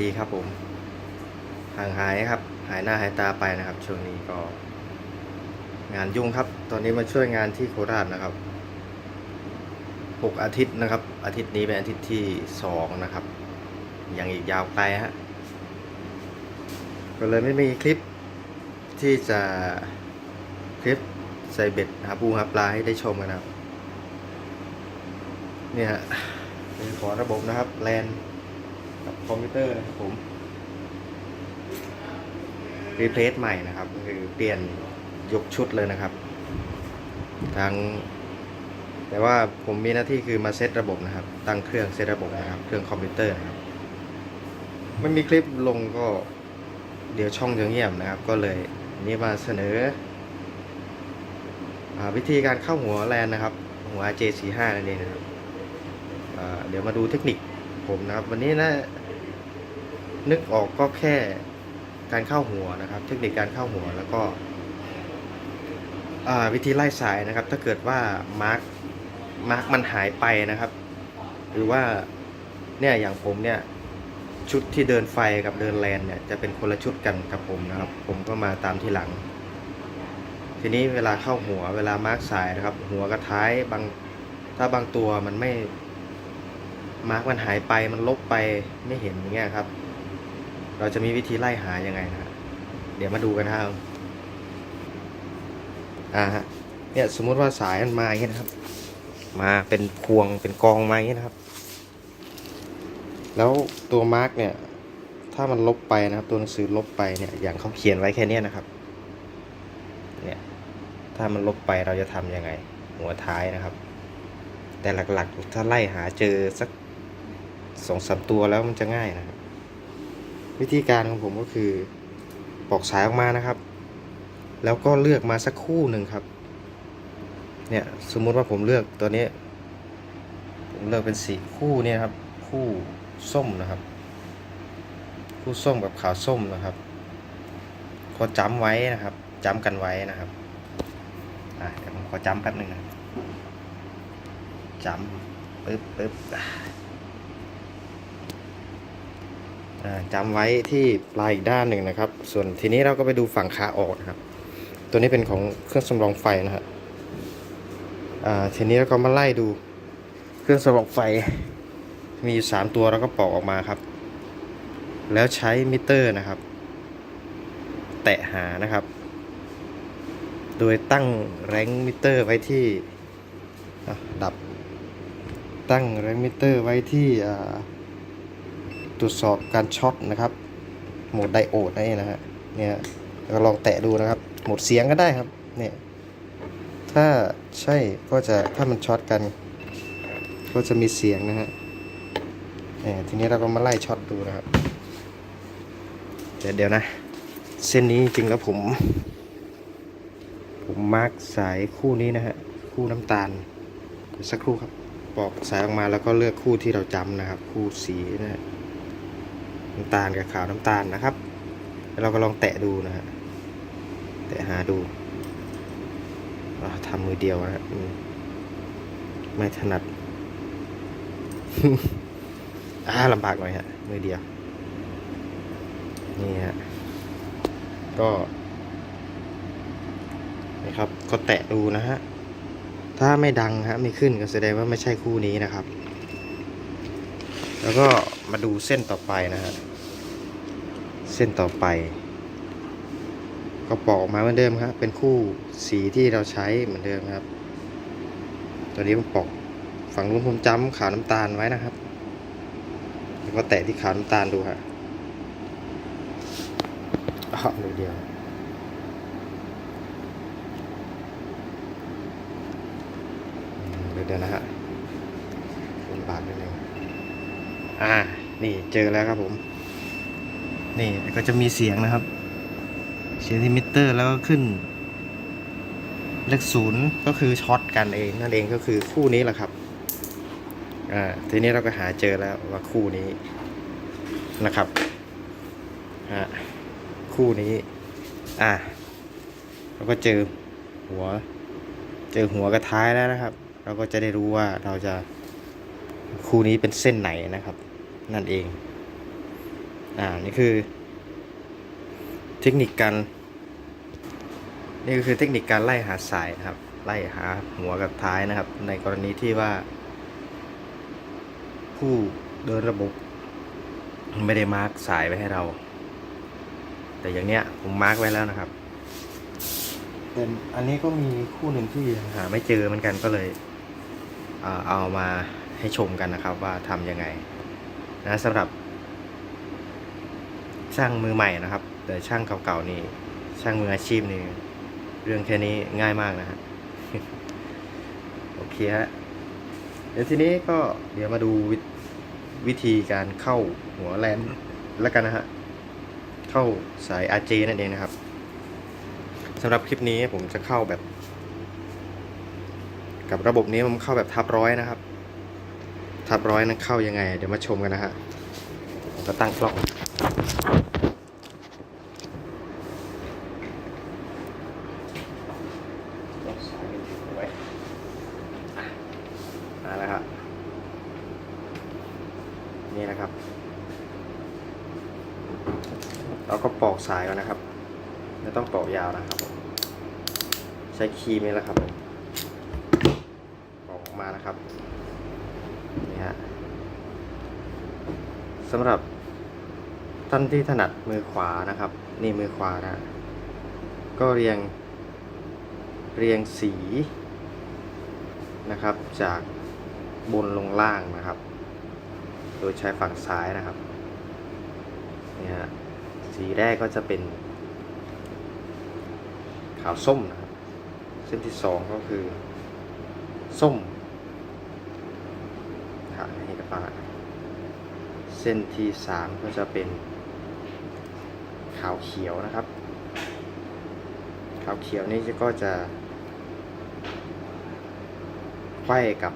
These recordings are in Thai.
ดีครับผม ห่างหายครับ หายหน้าหายตาไปนะครับ ช่วงนี้ก็ งานยุ่งครับ ตอนนี้มาช่วยงานที่โคราชนะครับหกอาทิตย์นะครับ อาทิตย์นี้เป็นอาทิตย์ที่สองนะครับ ยังอีกยาวไกลฮะก็เลยไม่มีคลิปที่จะคลิปใส่เบ็ดหาปูหาปลาให้ได้ชมกันนะครับ เนี่ยฮะเป็นขอระบบนะครับแลน กับคอมพิวเตอร์นะครับผมรีเพลซใหม่นะครับก็คือเปลี่ยนยกชุดเลยนะครับ ทั้ง แต่ว่าผมมีหน้าที่คือมาเซตระบบนะครับ ตั้งเครื่องเซตระบบนะครับ เครื่องคอมพิวเตอร์นะครับไม่มีคลิปลงก็เดี๋ยวช่องจะเงียบนะครับ ก็เลยนี่มาเสนออวิธีการเข้าหัวแลนนะครับ หัว J45 นั่นเองนะครับเดี๋ยวมาดูเทคนิค ผมนะครับ วันนี้นะ นึกออกก็แค่การเข้าหัวนะครับ เทคนิคการเข้าหัวแล้วก็วิธีไล่สายนะครับ ถ้าเกิดว่ามาร์กมาร์กมันหายไปนะครับ หรือว่าเนี่ยอย่างผมเนี่ยชุดที่เดินไฟกับเดินแลนเนี่ยจะเป็นคนละชุดกันกับผมนะครับ ผมก็มาตามที่หลัง ทีนี้เวลาเข้าหัวเวลามาร์กสายนะครับ หัวกับท้ายบางถ้าบางตัวมันไม่ มาร์กมันหายไปมันลบไปไม่เห็นอย่างเงี้ยครับ เราจะมีวิธีไล่หายังไงนะเดี๋ยวมาดูกันนะครับอ่าฮะเนี่ยสมมุติว่าสายมันมาอย่างเงี้ยนะครับ มาเป็นพวงเป็นกองมาอย่างเงี้ยนะครับ แล้วตัวมาร์กเนี่ย ถ้ามันลบไปนะครับ ตัวหนังสือลบไปเนี่ยอย่างเขาเขียนไว้แค่นี้นะครับเนี่ยถ้ามันลบไปเราจะทำยังไง หัวท้ายนะครับ แต่หลักๆ ถ้าไล่หาเจอสัก สองสามตัวแล้วมันจะง่ายนะครับ วิธีการของผมก็คือปอกสายออกมานะครับ แล้วก็เลือกมาสักคู่หนึ่งครับ เนี่ยสมมุติว่าผมเลือกตัวนี้ผมเลือกเป็นสีคู่เนี่ยครับ คู่ส้มนะครับ คู่ส้มกับขาวส้มนะครับก็จำไว้นะครับจำกันไว้นะครับอะเดี๋ยวผมขอจำแป๊บหนึ่งนะจำปึ๊บปึ๊บ อะอ่าจำไว้ที่ปลายอีกด้านหนึ่งนะครับ ส่วนทีนี้เราก็ไปดูฝั่งขาออกนะครับ ตัวนี้เป็นของเครื่องสำรองไฟนะครับทีนี้เราก็มาไล่ดูเครื่องสำรองไฟ มีอยู่สามตัวแล้วก็ปอกออกมาครับ แล้วใช้มิเตอร์นะครับ แตะหานะครับ โดยตั้งแรงมิเตอร์ไว้ที่ดับ ตั้งแรงมิเตอร์ไว้ที่อ่า ตรวจสอบการช็อตนะครับ โหมดไดโอดนี่นะฮะเนี่ยก็ลองแตะดูนะครับ โหมดเสียงก็ได้ครับเนี่ยถ้าใช่ก็จะถ้ามันช็อตกัน ก็จะมีเสียงนะฮะเนี่ยทีนี้เราก็มาไล่ช็อตดูนะครับเดี๋ยวเดี๋ยวนะ เส้นนี้จริงแล้วผม ผมมาร์กสายคู่นี้นะฮะคู่น้ำตาลสักครู่ครับปอกสายออกมาแล้วก็เลือกคู่ที่เราจำนะครับ คู่สีนะฮะ น้ำตาลกับขาวน้ำตาลนะครับเราก็ลองแตะดูนะฮะแตะหาดูาทำมือเดียวนะฮะอืมไม่ถนัดอ่าลำบากหน่อยฮะมือเดียว นี่ฮะก็นะครับก็แตะดูนะฮะถ้าไม่ดังฮะไม่ขึ้นก็แสดงว่าไม่ใช่คู่นี้นะครับ แล้วก็มาดูเส้นต่อไปนะฮะ เส้นต่อไป ก็ปอกออกมาเหมือนเดิมครับ เป็นคู่สีที่เราใช้เหมือนเดิมครับ ตัวนี้ผมปอกฝั่งนู้นผมจ้ำขาวน้ำตาลไว้นะครับ แล้วก็แตะที่ขาวน้ำตาลดูฮะอ้าวมือเดียวเดียวเดี๋ยวนะฮะลำบากนิดนึง อ่า นี่เจอแล้วครับผม นี่ก็จะมีเสียงนะครับเสียงที่มิเตอร์แล้วก็ขึ้น เลขศูนย์ก็คือช็อตกันเอง นั่นเองก็คือคู่นี้แหละครับ อ่า ทีนี้เราก็หาเจอแล้วว่าคู่นี้นะครับ ฮะ คู่นี้ อ่าเราก็เจอหัว เจอหัวกระท้ายแล้วนะครับ เราก็จะได้รู้ว่าเราจะ คู่นี้เป็นเส้นไหนนะครับ นั่นเอง อ่า นี่คือ เทคนิคการนี่ก็คือเทคนิคการไล่หาสายนะครับ ไล่หาหัวกับท้ายนะครับ ในกรณีที่ว่า ผู้เดินระบบ ไม่ได้มาร์กสายไว้ให้เรา แต่อย่างเนี้ยผมมาร์กไว้แล้วนะครับแต่อันนี้ก็มีคู่หนึ่งที่หาไม่เจอเหมือนกันก็เลย เอ่อเอามา ให้ชมกันนะครับว่าทำยังไงนะสำหรับ ช่างมือใหม่นะครับ แต่ช่างเก่าๆนี่ช่างมืออาชีพนี่เรื่องแค่นี้ง่ายมากนะฮะโอเคฮะเดี๋ยวทีนี้ก็เดี๋ยวมาดูวิวิธีการเข้าหัวแลนแล้วกันนะฮะเข้าสาย RJ นั่นเองนะครับสำหรับคลิปนี้ผมจะเข้าแบบ กับระบบนี้ผมเข้าแบบทับร้อยนะครับ ทับร้อยนั้นเข้ายังไง เดี๋ยวมาชมกันนะฮะมก็ตั้งกล้อง มาแล้วครับ นี่นะครับ เราก็ปอกสายก่อนนะครับ ไม่ต้องปอกยาวนะครับผมใช้ครีมนี่แหละครับผมปอกออกมานะครับ นี่ฮะสำหรับ ท่านที่ถนัดมือขวานะครับ นี่มือขวานะ ก็เรียงเรียงสีนะครับ จากบนลงล่างนะครับ โดยใช้ฝั่งซ้ายนะครับนี่ฮะสีแรกก็จะเป็น ขาวส้มนะครับ เส้นที่สองก็คือ ส้มครับนี่ก็ปาเส้นที่สามก็จะเป็นาวเขียวนะครับขาวเขียวนี่ก็จะไขว้กับ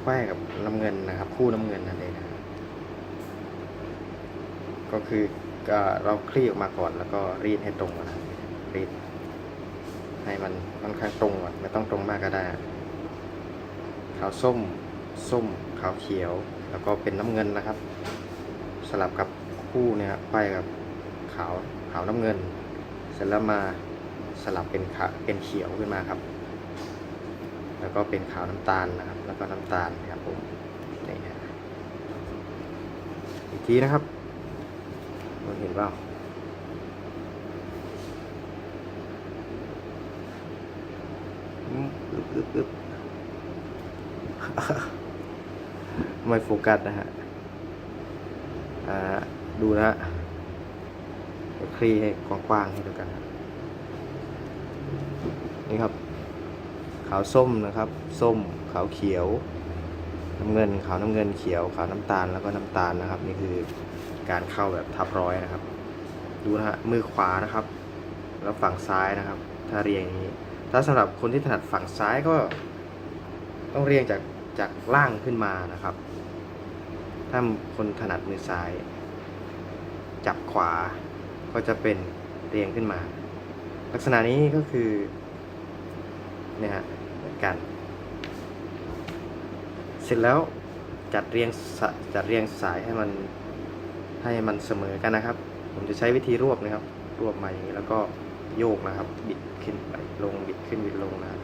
ไขว้กับน้ำเงินนะครับ คู่น้ำเงินนั่นเองนะครับก็คือเราคลี่ออกมาก่อนแล้วก็รีดให้ตรงนะรีดให้มันค่อนข้างตรงก่อนไม่ต้องตรงมากก็ได้ขาวส้ม ส้มขาวเขียว แล้วก็เป็นน้ำเงินนะครับ สลับกับ คู่เนี่ยครับไขว้กับขาวขาวน้ำเงิน เสร็จแล้วมาสลับเป็นขาเป็นเขียวขึ้นมาครับ แล้วก็เป็นขาวน้ำตาลนะครับ แล้วก็น้ำตาลนะครับผมนี่ฮะอีกทีนะครับมันเห็นเปล่าอืมอึบอึบอึบไม่โฟกัสนะฮะ ดูนะฮะเคลี่ให้กว้างๆให้ดูกัน นี่ครับ ขาวส้มนะครับ ส้มขาวเขียวน้ำเงินขาวน้ำเงินเขียวขาวน้ำตาลแล้วก็น้ำตาลนะครับ นี่คือการเข้าแบบทับร้อยนะครับ ดูนะฮะมือขวานะครับ แล้วฝั่งซ้ายนะครับ ถ้าเรียงอย่างนี้ ถ้าสำหรับคนที่ถนัดฝั่งซ้ายก็ ต้องเรียงจากจากล่างขึ้นมานะครับ ถ้าคนถนัดมือซ้าย จับขวา ก็จะเป็นเรียงขึ้นมา ลักษณะนี้ก็คือเนี่ยฮะเหมือนกัน เสร็จแล้วจัดเรียงจัดเรียงสายให้มันให้มันเสมอกันนะครับ ผมจะใช้วิธีรวบนะครับ รวบมาอย่างนี้แล้วก็โยกนะครับ บิดขึ้นไปลงบิดขึ้นบิดลงนะครับ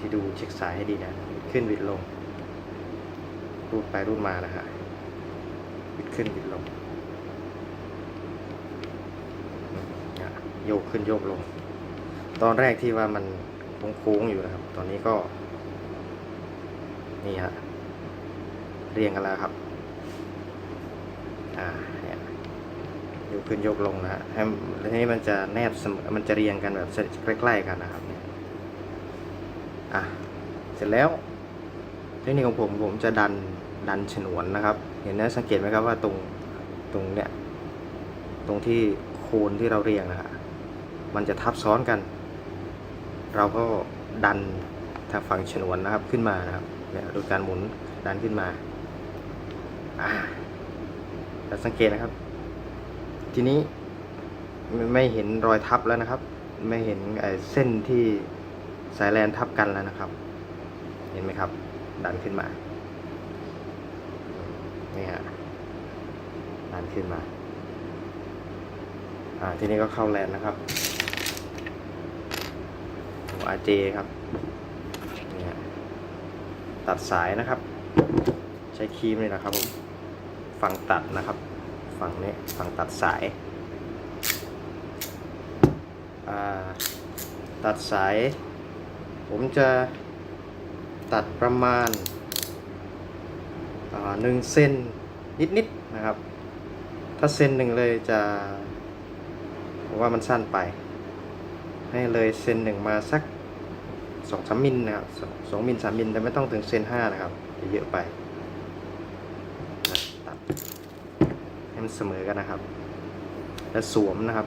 ที่ดูเช็คสายให้ดีนะบิดขึ้นบิดลงรูดไปรูดมานะฮะบิดขึ้นบิดลงอะ โยกขึ้นโยกลง ตอนแรกที่ว่ามันโค้งๆอยู่นะครับ ตอนนี้ก็ นี่ฮะเรียงกันแล้วครับ อ่าเนี่ยยกขึ้นยกลงนะฮะให้แล้วทีนี้มันจะแนบเสมอมันจะเรียงกันแบบใกล้ๆกันนะครับเนี่ยอะเสร็จแล้วเทคนิคของผมผมจะดันดันฉนวนนะครับ เห็นนะสังเกตไหมครับว่าตรงตรงเนี้ยตรงที่โคนที่เราเรียงนะฮะ มันจะทับซ้อนกัน เราก็ดันทางฝั่งฉนวนนะครับขึ้นมานะครับเนี่ยโดยการหมุนดันขึ้นมาอ่าแต่สังเกตนะครับ ทีนี้ไม่เห็นรอยทับแล้วนะครับ ไม่เห็นเส้นที่สายแลนทับกันแล้วนะครับ เห็นไหมครับ ดันขึ้นมานี่ฮะดันขึ้นมา อ่า ทีนี้ก็เข้าแลนนะครับ RJ ครับตัดสายนะครับ ใช้ครีมนี่นะครับผมฝั่งตัดนะครับฝั่งนี้ฝั่งตัดสายาตัดสาย ผมจะตัดประมาณาหนึ่งเซนนิดๆนะครับ ถ้าเซนหนึ่งเลยจะผมว่ามันสั้นไป ให้เลยเซนหนึ่งมาสัก สองสามมิลนะครับสองมิลสามมิลแต่ไม่ต้องถึงเซนห้านะครับเยอะไปตัดให้มันเสมอกันนะครับ แล้วสวมนะครับ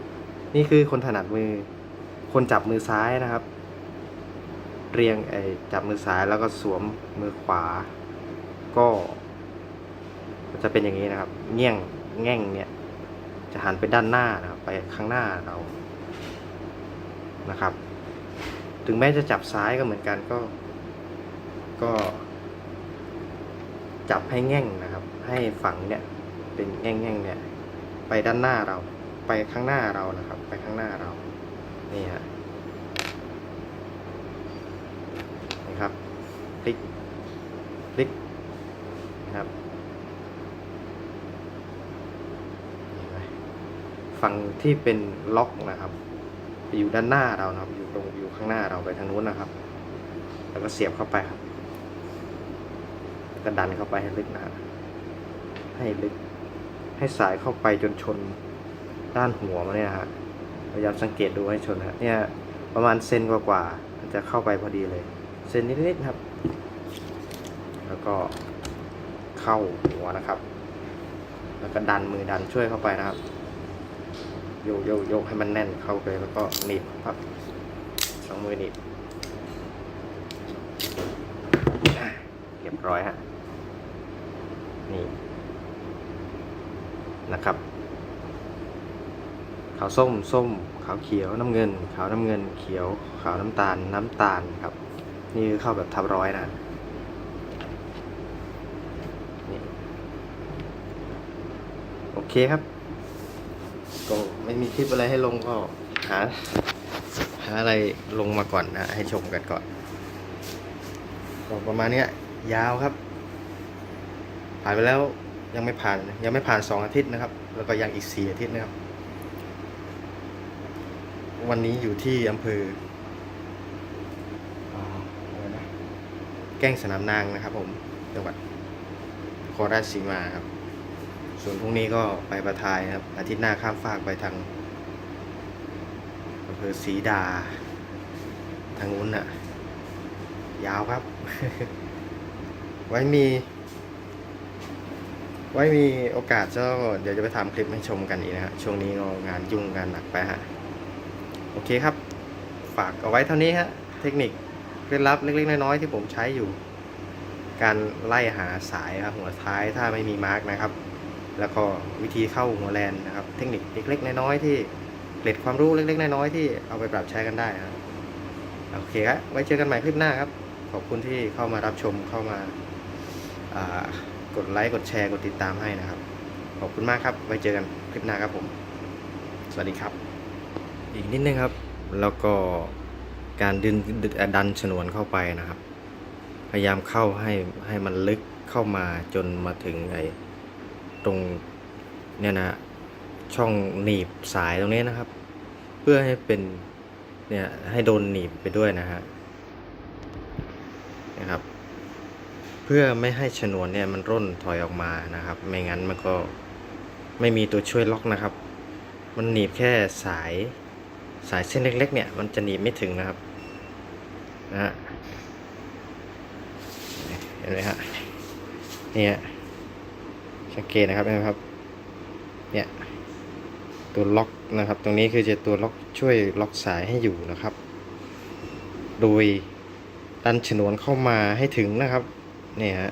นี่คือคนถนัดมือ คนจับมือซ้ายนะครับ เรียงไอ้จับมือซ้ายแล้วก็สวมมือขวา ก็ จะเป็นอย่างนี้นะครับเงี้ยงแง่งเนี่ยจะหันไปด้านหน้านะครับ ไปข้างหน้าเรานะครับ ถึงแม้จะจับซ้ายก็เหมือนกันก็ ก็ จับให้แง่งนะครับ ให้ฝั่งเนี่ยเป็นแง่งแง่งเนี่ย ไปด้านหน้าเรา ไปข้างหน้าเรานะครับ ไปข้างหน้าเรา นี่ฮะนี่ครับพลิกพลิกนะครับฝั่งที่เป็นล็อกนะครับ ไปอยู่ด้านหน้าเรานะครับ อยู่ตรงอยู่ข้างหน้าเราไปทางนู้นนะครับ แล้วก็เสียบเข้าไปครับแล้วก็ดันเข้าไปให้ลึกนะฮะให้ลึก ให้สายเข้าไปจนชนด้านหัวมันเนี่ยฮะพยายามสังเกตดูให้ชนฮะเนี่ยประมาณเซนกว่าๆจะเข้าไปพอดีเลย เซนนิดๆครับ แล้วก็เข้าหัวนะครับ แล้วก็ดันมือดันช่วยเข้าไปนะครับ โยกโยกโยกให้มันแน่นเข้าไปแล้วก็หนีบครับสองมือหนีบเรียบร้อยฮะนี่นะครับ ขาวส้มส้ม ขาวเขียวน้ำเงิน ขาวน้ำเงิน เขียว ขาวน้ำตาลน้ำตาลครับ นี่คือเข้าแบบทับร้อยนะนี่โอเคครับก็ ไม่มีคลิปอะไรให้ลงก็หาหาอะไรลงมาก่อนนะ ให้ชมกันก่อนก็ประมาณนี้ยาวครับ ผ่านไปแล้วยังไม่ผ่านยังไม่ผ่านสองอาทิตย์นะครับ แล้วก็ยังอีกสี่อาทิตย์นะครับ วันนี้อยู่ที่อำเภอออแก้งสนามนางนะครับผมจังหวัดนคราชสีมาครับ ส่วนพรุ่งนี้ก็ไปประทายครับ อาทิตย์หน้าข้ามฟากไปทางอำเภอศรีดา ทางนู้นน่ะยาวครับ ไว้มี ไว้มีโอกาสก็เดี๋ยวจะไปทำคลิปให้ชมกันอีกนะฮะช่วงนี้ก็งานยุ่งงานหนักไปฮะ โอเคครับ ฝากเอาไว้เท่านี้ฮะ เทคนิคเคล็ดลับเล็กๆน้อยๆที่ผมใช้อยู่ การไล่หาสายครับหัวท้ายถ้าไม่มีมาร์กนะครับ แล้วก็วิธีเข้าหัวแลนนะครับ เทคนิคเล็กๆน้อยๆที่เกร็ดความรู้เล็กๆน้อยๆที่เอาไปปรับใช้กันได้ครับโอเคครับไว้เจอกันใหม่คลิปหน้าครับ ขอบคุณที่เข้ามารับชมเข้ามาากดไลค์กดแชร์กดติดตามให้นะครับ ขอบคุณมากครับ ไว้เจอกันคลิปหน้าครับผม สวัสดีครับ อีกนิดนึงครับ แล้วก็การดึงด,ดันฉนวนเข้าไปนะครับ พยายามเข้าให้ให้มันลึกเข้ามาจนมาถึงไอ ตรงเนี่ยนะช่องหนีบสายตรงนี้นะครับ เพื่อให้เป็นเนี่ยให้โดนหนีบไปด้วยนะฮะนะครับ เพื่อไม่ให้ฉนวนเนี่ยมันร่นถอยออกมานะครับ ไม่งั้นมันก็ไม่มีตัวช่วยล็อกนะครับ มันหนีบแค่สายสายเส้นเล็ก ๆ เนี่ยมันจะหนีบไม่ถึงนะครับนะฮะเห็นไหมฮะเนี่ย สังเกตนะครับเห็นไหมครับ เนี่ยตัวล็อกนะครับ ตรงนี้คือจะตัวล็อกช่วยล็อกสายให้อยู่นะครับ โดยดันฉนวนเข้ามาให้ถึงนะครับ เนี่ยฮะ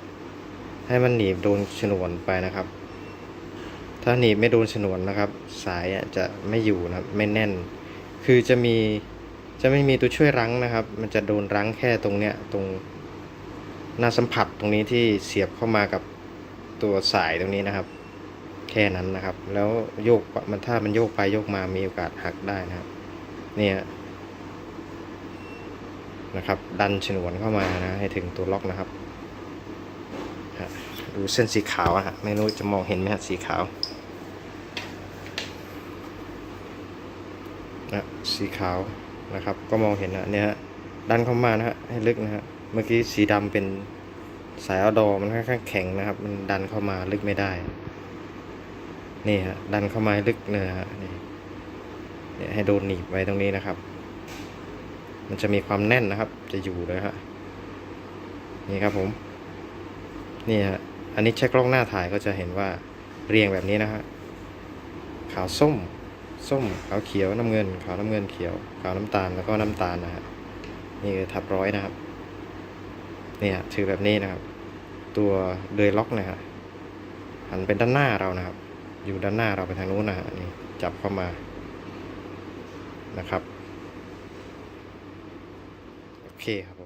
ให้มันหนีบโดนฉนวนไปนะครับ ถ้าหนีบไม่โดนฉนวนนะครับ สายจะไม่อยู่นะไม่แน่น คือจะมีจะไม่มีตัวช่วยรั้งนะครับ มันจะโดนรั้งแค่ตรงเนี้ยตรงหน้าสัมผัสตรงนี้ที่เสียบเข้ามากับ ตัวสายตรงนี้นะครับ แค่นั้นนะครับ แล้วโยกมันถ้ามันโยกไปโยกมามีโอกาสหักได้นะครับ เนี่ยนะครับ ดันฉนวนเข้ามานะให้ถึงตัวล็อกนะครับดูเส้นสีขาวอะฮะไม่รู้จะมองเห็นไหมฮะสีขาวนะสีขาวนะครับ ก็มองเห็นนะเนี่ยฮะดันเข้ามานะฮะให้ลึกนะฮะเมื่อกี้สีดำเป็น สายเอาดอมันค่อนข้างแข็งนะครับ มันดันเข้ามาลึกไม่ได้ นี่ฮะดันเข้ามาลึกเนยฮะนี่เนี่ยให้โดนหนีบไว้ตรงนี้นะครับ มันจะมีความแน่นนะครับ จะอยู่เลยฮะนี่ครับผม นี่ฮะอันนี้เช็คกล้องหน้าถ่ายก็จะเห็นว่าเรียงแบบนี้นะฮะขาวส้ม ส้มขาวเขียวน้ำเงิน ขาวน้ำเงินเขียว ขาวน้ำตาลแล้วก็น้ำตาลนะฮะนี่คือทับร้อยนะครับ เนี่ยถือแบบนี้นะครับ ตัวเดยล็อกนะฮะหันเป็นด้านหน้าเรานะครับ อยู่ด้านหน้าเราไปทางนู้นนะฮะนี่จับเข้ามานะครับโอเคครับ